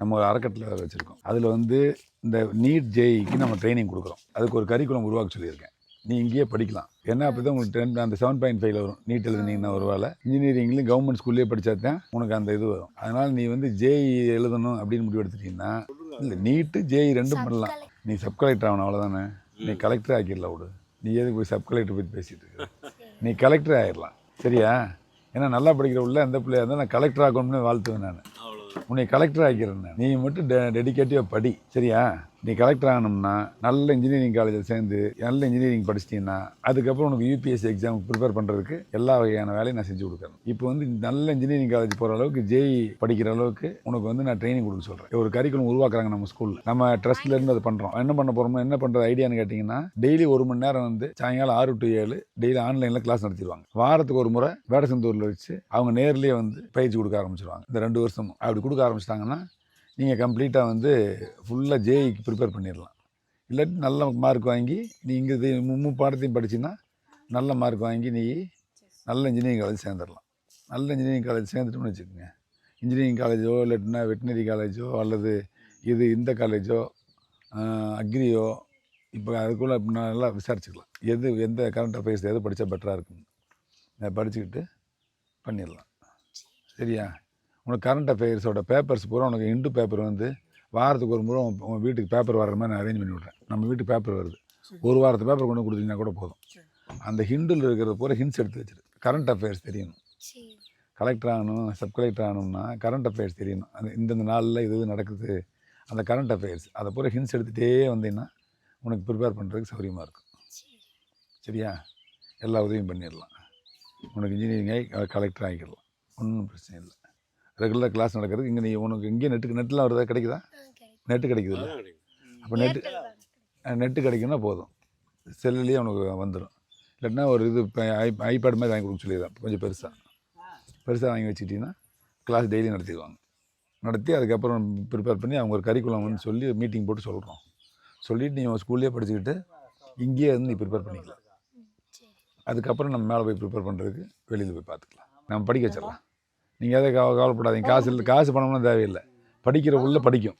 நம்ம ஒரு அறக்கட்டளை வேறு வச்சுருக்கோம். அதில் வந்து இந்த நீட் ஜேஇக்கு நம்ம ட்ரைனிங் கொடுக்குறோம். அதுக்கு ஒரு கரிக்குலம் உருவாக்க சொல்லியிருக்கேன். நீ இங்கேயே படிக்கலாம். என்ன அப்படி தான் உங்களுக்கு டென் அந்த செவன் பாயிண்ட் ஃபைவ்ல வரும். நீட் எழுதுனீங்கன்னா ஒரு வேலை இன்ஜினியரிங்லேயும் கவர்மெண்ட் ஸ்கூல்லேயே படித்தா தான் உனக்கு அந்த இது வரும். அதனால் நீ வந்து ஜேஇ எழுதணும் அப்படின்னு முடிவு எடுத்துட்டீங்கன்னா இல்லை நீட்டு ஜேஇ ரெண்டும் பண்ணலாம். நீ சப் கலெக்டர் ஆகணும் அவ்வளோதானே நீ கலெக்டர் ஆக்கிடலாம் விடு. நீ எதுக்கு போய் சப் கலெக்டர் பற்றி பேசிட்டு இருக்க? நீ கலெக்டர் ஆயிடலாம். சரியா? ஏன்னா நல்லா படிக்கிற உள்ள எந்த பிள்ளையா இருந்தால் நான் கலெக்டர் ஆகணும்னு வாழ்த்துவேன் நான். உன்னை கலெக்டர் ஆக்கிறேன் நீ மட்டும் டெ டெடிக்கேட்டிவாக படி சரியா? நீ கலெக்டர் ஆகணும்னா நல்ல இன்ஜினியரிங் காலேஜில் சேர்ந்து நல்ல இன்ஜினியரிங் படிச்சிட்டீங்கன்னா அதுக்கப்புறம் உனக்கு யூபிஎஸ்சி எக்ஸாம் ப்ரிப்பேர் பண்ணுறதுக்கு எல்லா வகையான வேலையும் நான் செஞ்சு கொடுக்குறேன் இப்போ வந்து நல்ல இன்ஜினியரிங் காலேஜ் போகிற அளவுக்கு ஜேஇ படிக்கிற அளவுக்கு உனக்கு வந்து நான் ட்ரைனிங் கொடுக்க சொல்கிறேன் ஒரு கரிக்குலம் உருவாக்குறாங்க நம்ம ஸ்கூலில் நம்ம ட்ரஸ்ட்லேருந்து அதை பண்ணுறோம் என்ன பண்ண போகிறோமோ என்ன பண்ணுறது ஐடியான்னு கேட்டிங்கன்னா டெய்லி ஒரு மணி நேரம் வந்து சாயங்காலம் ஆறு டு ஏழு டெய்லி ஆன்லைனில் கிளாஸ் நடத்திடுவாங்க. வாரத்துக்கு ஒரு முறை வேடசந்தூரில் வச்சு அவங்க நேர்லேயே வந்து பயிற்சி கொடுக்க ஆரம்பிச்சிருவாங்க. இந்த ரெண்டு வருஷமும். அப்படி கொடுக்க ஆரம்பிச்சிட்டாங்கன்னா நீங்கள் கம்ப்ளீட்டாக வந்து ஃபுல்லாக ஜேஇக்கு ப்ரிப்பேர் பண்ணிடலாம் இல்லாட்டி நல்ல மார்க் வாங்கி நீ இங்கே இது மும்மு பாடத்தையும் படிச்சின்னா நல்ல மார்க் வாங்கி நீ நல்ல இன்ஜினியரிங் காலேஜ் சேர்ந்துடலாம் நல்ல இன்ஜினியரிங் காலேஜ் சேர்ந்துட்டோம்னு வச்சுக்கோங்க. இன்ஜினியரிங் காலேஜோ இல்லாட்டினா வெட்டினரி காலேஜோ அல்லது இது இந்த காலேஜோ அக்ரியோ இப்போ அதுக்குள்ளே நான் நல்லா விசாரிச்சுக்கலாம். எது எந்த கரண்ட் அஃபேர்ஸ் எது படித்தா பெட்டராக இருக்கும் நான் படிச்சுக்கிட்டு பண்ணிடலாம் சரியா? உனக்கு கரண்ட் அஃபேர்ஸோட பேப்பர்ஸ் பூரா உனக்கு இண்டு பேப்பர் வந்து வாரத்துக்கு ஒரு முறை உன் வீட்டுக்கு பேப்பர் வர்ற மாதிரி நான் அரேஞ்ச் பண்ணி விட்றேன். நம்ம வீட்டுக்கு பேப்பர் வருது. ஒரு வாரத்து பேப்பர் கொண்டு கொடுத்தீங்கன்னா கூட போதும். அந்த ஹிண்டில் இருக்கிறது பூரா ஹிண்ட்ஸ் எடுத்து வச்சிரு. கரண்ட் அஃபேர்ஸ் தெரியணும். கலெக்டர் ஆகணும் சப் கலெக்டர் ஆகணும்னா கரண்ட் அஃபேர்ஸ் தெரியணும். அந்த இந்தந்த நாளில் இது நடக்குது. அந்த கரண்ட் அஃபேர்ஸ் அதை பூரா ஹிண்ட்ஸ் எடுத்துகிட்டே வந்தீங்கன்னா உனக்கு ப்ரிப்பேர் பண்ணுறதுக்கு சௌகரியமாக இருக்கும். சரி. சரியா? எல்லா உதவியும் பண்ணிடலாம். உனக்கு இன்ஜினியரிங் ஆகி கலெக்டர் ஆகிக்கலாம் ஒன்றும் பிரச்சனை இல்லை. ரெகுலர் கிளாஸ் நடக்கிறதுக்கு இங்கே நீ உனக்கு இங்கே நெட்டுக்கு நெட்லாம் வருதா? கிடைக்குதா? நெட்டு கிடைக்குது. கிடைக்கும். அப்போ நெட்டு நெட்டு கிடைக்குன்னா போதும். செல்லுலேயே உனக்கு வந்துடும் இல்லைன்னா ஒரு இது ஐ ஐபேட் மாதிரி வாங்கி கொடுக்க சொல்லிடுறேன். கொஞ்சம் பெருசாக பெருசாக வாங்கி வச்சுக்கிட்டிங்கன்னா கிளாஸ் டெய்லி நடத்திடுவாங்க. நடத்தி அதுக்கப்புறம் ப்ரிப்பேர் பண்ணி அவங்க ஒரு கரிக்குலம் வந்து சொல்லி மீட்டிங் போட்டு சொல்கிறோம் சொல்லிவிட்டு நீ உன் ஸ்கூல்லேயே படிச்சுக்கிட்டு இங்கேயே வந்து நீ ப்ரிப்பேர் பண்ணிக்கலாம். அதுக்கப்புறம் நம்ம மேலே போய் ப்ரிப்பேர் பண்ணுறதுக்கு வெளியில் போய் பார்த்துக்கலாம். நம்ம படிக்க வச்சிடலாம். நீங்கள் எதை கவ கவலைப்படாதீங்க காசு இல்லை காசு பணம்லாம் தேவையில்லை. படிக்கிற உள்ள படிக்கும்.